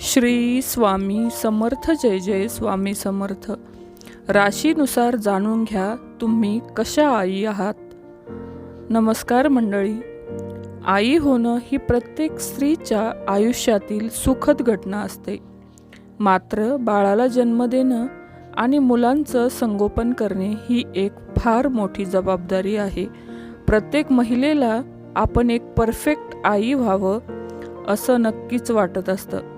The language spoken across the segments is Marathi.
श्री स्वामी समर्थ जय जय स्वामी समर्थ. राशीनुसार जाणून घ्या तुम्ही कशा आई आहात. नमस्कार मंडळी. आई होणं ही प्रत्येक स्त्रीच्या आयुष्यातील सुखद घटना असते. मात्र बाळाला जन्म देणं आणि मुलांचं संगोपन करणे ही एक फार मोठी जबाबदारी आहे. प्रत्येक महिलेला आपण एक परफेक्ट आई व्हावं असं नक्कीच वाटत असतं.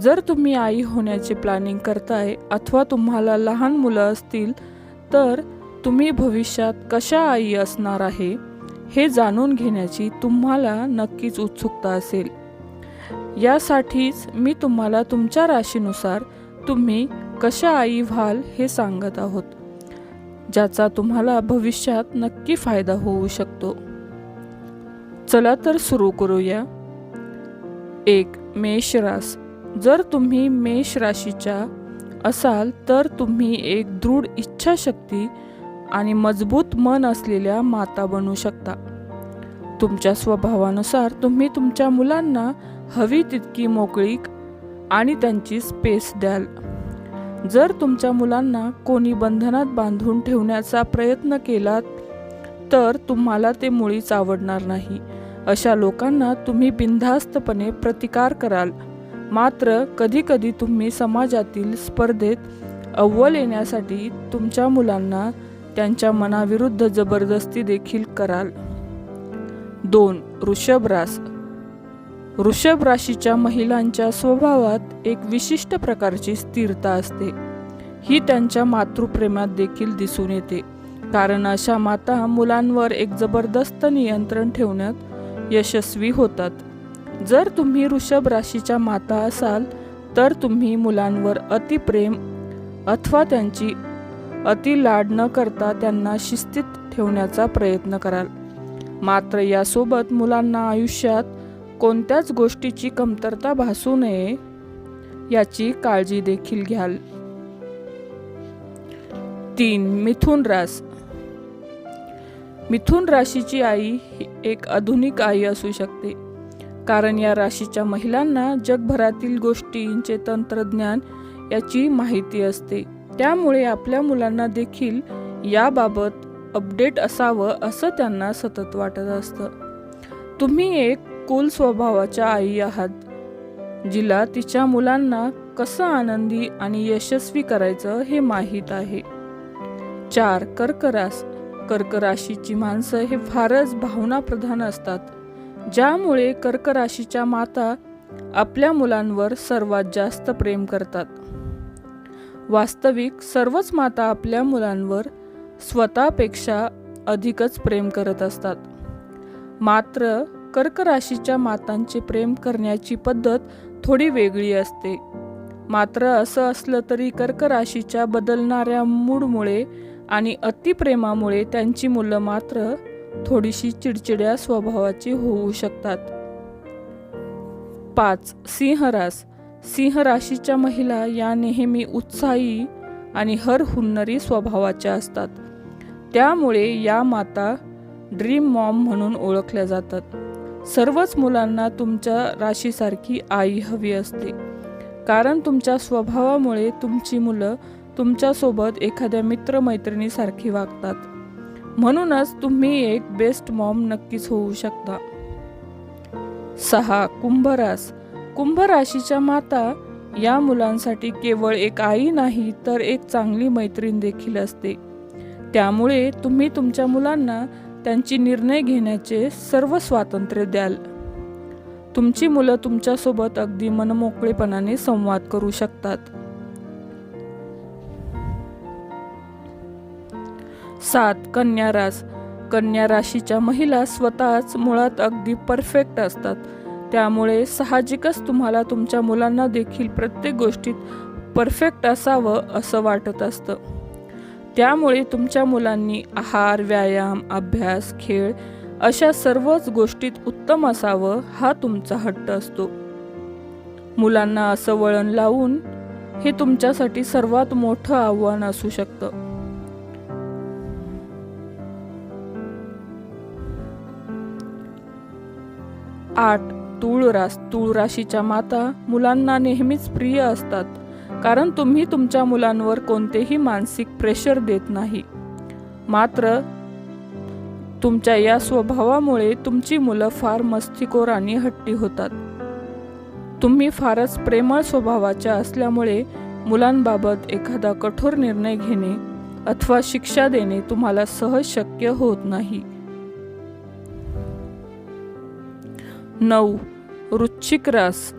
जर तुम्ही आई होण्याचे प्लॅनिंग करताय अथवा तुम्हाला लहान मुलं असतील तर तुम्ही भविष्यात कशा आई असणार आहे हे जाणून घेण्याची तुम्हाला नक्कीच उत्सुकता असेल. यासाठीच मी तुम्हाला तुमच्या राशीनुसार तुम्ही कशा आई व्हाल हे सांगत आहोत ज्याचा तुम्हाला भविष्यात नक्की फायदा होऊ शकतो. चला तर सुरू करूया. एक मेष रास. जर तुम्ही मेष राशीच्या असाल तर तुम्ही एक दृढ इच्छाशक्ती आणि मजबूत मन असलेल्या माता बनू शकता. तुमच्या स्वभावानुसार तुम्ही तुमच्या मुलांना हवी तितकी मोकळीक आणि त्यांची स्पेस द्याल. जर तुमच्या मुलांना कोणी बंधनात बांधून ठेवण्याचा प्रयत्न केलात तर तुम्हाला ते मुळीच आवडणार नाही. अशा लोकांना तुम्ही बिनधास्तपणे प्रतिकार कराल. मात्र कधीकधी तुम्ही समाजातील स्पर्धेत अव्वल येण्यासाठी तुमच्या मुलांना त्यांच्या मनाविरुद्ध जबरदस्ती देखील कराल. दोन वृषभ रास. वृषभ राशीच्या महिलांच्या स्वभावात एक विशिष्ट प्रकारची स्थिरता असते. ही त्यांच्या मातृप्रेमात देखील दिसून येते. कारण अशा माता मुलांवर एक जबरदस्त नियंत्रण ठेवण्यात यशस्वी होतात. जर तुम्ही वृषभ राशीच्या माता असाल तर तुम्ही मुलांवर अतिप्रेम अथवा त्यांची अति लाड न करता त्यांना शिस्तीत ठेवण्याचा प्रयत्न कराल. मात्र यासोबत मुलांना आयुष्यात कोणत्याच गोष्टीची कमतरता भासू नये याची काळजी देखील घ्याल. तीन मिथुन रास. मिथुन राशीची आई ही एक आधुनिक आई असू शकते. कारण या राशीच्या महिलांना जगभरातील गोष्टींचे तंत्रज्ञान याची माहिती असते. त्यामुळे आपल्या मुलांना देखील याबाबत अपडेट असावं असं त्यांना सतत वाटत असतं. तुम्ही एक कुल स्वभावाच्या आई आहात जिला तिच्या मुलांना कसं आनंदी आणि यशस्वी करायचं हे माहीत आहे. चार कर्करास कर्क राशीची माणसं हे फारच भावनाप्रधान असतात. ज्यामुळे कर्क राशीच्या माता आपल्या मुलांवर सर्वात जास्त प्रेम करतात. वास्तविक सर्वच माता आपल्या मुलांवर स्वतःपेक्षा अधिकच प्रेम करत असतात. मात्र कर्क राशीच्या मातांचे प्रेम करण्याची पद्धत थोडी वेगळी असते. मात्र असं असलं तरी कर्क राशीच्या बदलणाऱ्या मूडमुळे आणि अतिप्रेमामुळे त्यांची मुलं मात्र थोडीशी चिडचिड्या स्वभावाची होऊ शकतात. पाच सिंहरास सिंह राशीच्या महिला या नेहमी उत्साही आणि हर हुन्नरी स्वभावाच्या असतात. त्यामुळे या माता ड्रीम मॉम म्हणून ओळखल्या जातात. सर्वच मुलांना तुमच्या राशीसारखी आई हवी असते. कारण तुमच्या स्वभावामुळे तुमची मुलं तुमच्यासोबत एखाद्या मित्रमैत्रिणीसारखी वागतात. म्हणूनच तुम्ही एक बेस्ट मॉम नक्कीच होऊ शकता. सहा कुंभरास. कुंभ राशीच्या माता या मुलांसाठी केवळ एक आई नाही तर एक चांगली मैत्रीण देखील असते. त्यामुळे तुम्ही तुमच्या मुलांना त्यांची निर्णय घेण्याचे सर्व स्वातंत्र्य द्याल. तुमची मुलं तुमच्यासोबत अगदी मनमोकळेपणाने संवाद करू शकतात. सात कन्या रास. कन्या राशीच्या महिला स्वतःच मुळात अगदी परफेक्ट असतात. त्यामुळे साहजिकच तुम्हाला तुमच्या मुलांना देखील प्रत्येक गोष्टीत परफेक्ट असावं असं वाटत असतं. त्यामुळे तुमच्या मुलांनी आहार व्यायाम अभ्यास खेळ अशा सर्वच गोष्टीत उत्तम असावं हा तुमचा हट्ट असतो. मुलांना असं वळण लावून हे तुमच्यासाठी सर्वात मोठं आव्हान असू शकतं. आठ तुळरास तुळराशीच्या राशीच्या माता मुलांना नेहमीच प्रिय असतात कारण तुम्ही तुमच्या मुलांवर कोणतेही मानसिक प्रेशर देत नाही. मात्र तुमच्या या स्वभावामुळे तुमची मुलं फार मस्तीखोर आणि हट्टी होतात. तुम्ही फारच प्रेमळ स्वभावाच्या असल्यामुळे मुलांबाबत एखादा कठोर निर्णय घेणे अथवा शिक्षा देणे तुम्हाला सहज शक्य होत नाही. नऊ. वृश्चिक रास.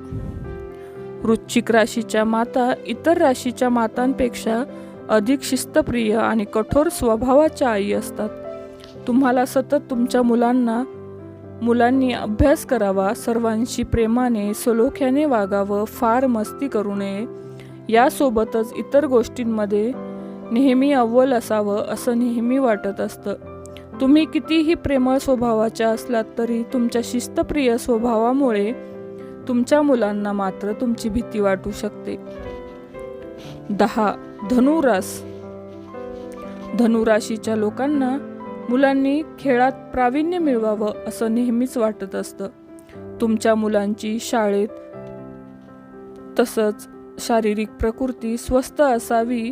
वृश्चिक राशीच्या माता इतर राशीच्या मातांपेक्षा अधिक शिस्तप्रिय आणि कठोर स्वभावाच्या आई असतात. तुम्हाला सतत तुमच्या मुलांना मुलांनी अभ्यास करावा सर्वांशी प्रेमाने सलोख्याने वागावं फार मस्ती करू नये यासोबतच इतर गोष्टींमध्ये नेहमी अव्वल असावं असं नेहमी वाटत असतं. तुम्ही कितीही प्रेमळ स्वभावाच्या असलात तरी तुमच्या शिस्तप्रिय स्वभावामुळे तुमच्या मुलांना मात्र तुमची भीती वाटू शकते. दहा. धनुरास. धनुराशीच्या लोकांना मुलांनी खेळात प्रावीण्य मिळवावं असं नेहमीच वाटत असतं. तुमच्या मुलांची शाळेत तसंच शारीरिक प्रकृती स्वस्त असावी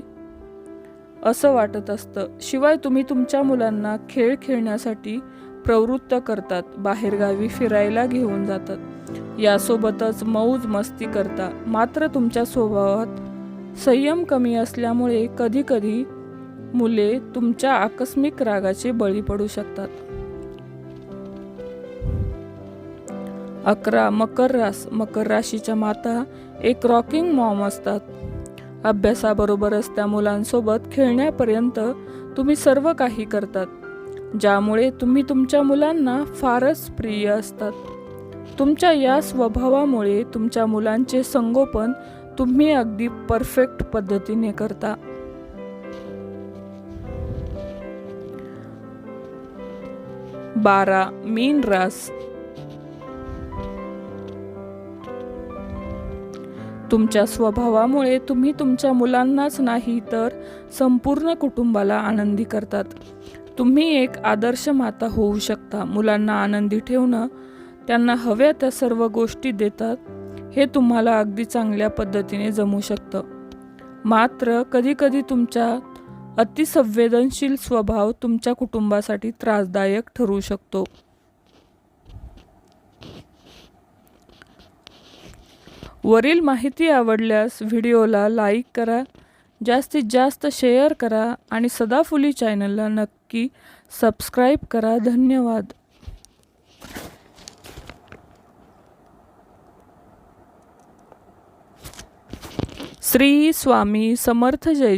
असं वाटत असतं. शिवाय तुम्ही तुमच्या मुलांना खेळ खेळण्यासाठी प्रवृत्त करतात. बाहेरगावी फिरायला घेऊन जातात. यासोबतच मौज मस्ती करता. मात्र तुमच्या स्वभावात संयम कमी असल्यामुळे कधीकधी मुले तुमच्या आकस्मिक रागाचे बळी पडू शकतात. अकरा मकर रास मकर राशीच्या माता एक रॉकिंग मॉम असतात. अभ्यासाबरोबरच त्या मुलांसोबत खेळण्यापर्यंत तुम्ही सर्व काही करतात ज्यामुळे तुम्ही तुमच्या मुलांना फारच प्रिय असतात. तुमच्या या स्वभावामुळे तुमच्या मुलांचे संगोपन तुम्ही अगदी परफेक्ट पद्धतीने करता. बारा. मीन रास. तुमच्या स्वभावामुळे तुम्ही तुमच्या मुलांनाच नाही तर संपूर्ण कुटुंबाला आनंदी करतात. तुम्ही एक आदर्श माता होऊ शकता. मुलांना आनंदी ठेवणं त्यांना हव्या त्या सर्व गोष्टी देतात हे तुम्हाला अगदी चांगल्या पद्धतीने जमू शकतं. मात्र कधीकधी तुमच्या अतिसंवेदनशील स्वभाव तुमच्या कुटुंबासाठी त्रासदायक ठरू शकतो. वरील माहिती आवडल्यास व्हिडिओला लाईक करा जास्तीत जास्त शेअर करा आणि सदाफुली चॅनलला नक्की सबस्क्राईब करा. धन्यवाद. श्री स्वामी समर्थ जय